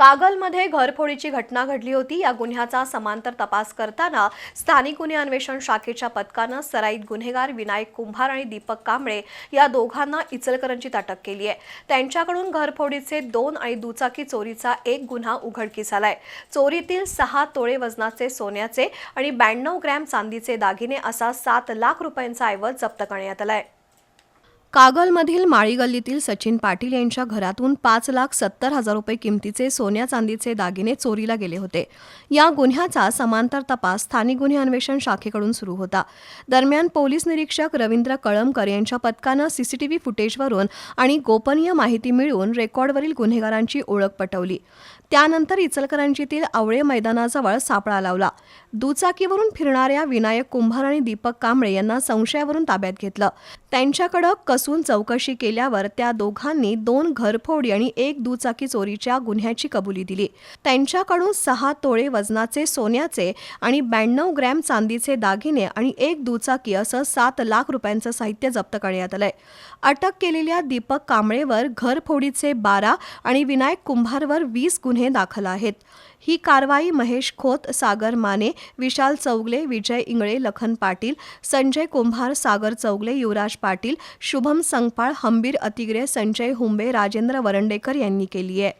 कागलमध्ये घरफोडीची घटना घडली होती. या गुन्ह्याचा समांतर तपास करताना स्थानिक गुन्हे अन्वेषण शाखेच्या पथकानं सराईत गुन्हेगार विनायक कुंभार आणि दीपक कांबळे या दोघांना इचलकरंजीत अटक केली आहे. त्यांच्याकडून घरफोडीचे दोन आणि दुचाकी चोरीचा एक गुन्हा उघडकीस आलाय. चोरीतील सहा तोळे वजनाचे सोन्याचे आणि ब्याण्णव ग्रॅम चांदीचे दागिने असा सात लाख रुपयांचा ऐवज जप्त करण्यात आलाय. कागलमधील माळीगल्लीतील सचिन पाटील यांच्या घरातून पाच लाख सत्तर हजार रुपये किमतीचे सोन्या चांदीचे दागिने चोरीला गेले होते. या गुन्ह्याचा समांतर तपास स्थानिक गुन्हे अन्वेषण शाखेकडून सुरू होता. दरम्यान पोलीस निरीक्षक रवींद्र कळमकर यांच्या पथकानं सीसीटीव्ही फुटेजवरून आणि गोपनीय माहिती मिळवून रेकॉर्डवरील गुन्हेगारांची ओळख पटवली. त्यानंतर इचलकरंजीतील आवळे मैदानाजवळ सापळा लावला. दुचाकीवरून फिरणाऱ्या विनायक कुंभार आणि दीपक कांबळे यांना संशयावरून ताब्यात घेतलं. त्यांच्याकडं असून चौकशी केल्यावर त्या दोघांनी दोन घरफोडी आणि एक दुचाकी चोरीच्या गुन्ह्याची कबुली दिली. त्यांच्याकडून सहा तोळे वजनाचे सोन्याचे आणि ब्याण्णव ग्रॅम चांदीचे दागिने आणि एक दुचाकी असं सात लाख रुपयांचं साहित्य जप्त करण्यात आलंय. अटक केलेल्या दीपक कांबळेवर घरफोडीचे बारा आणि विनायक कुंभारवर वीस गुन्हे दाखल आहेत. ही कारवाई महेश खोत सागर माने विशाल चौगले विजय इंगळे लखन पाटील संजय कुंभार सागर चौगले युवराज पाटील शुभ शुभम संगपाळ हंबीर अतिग्रे संजय हुंबे राजेंद्र वरंडेकर यांनी केली आहे.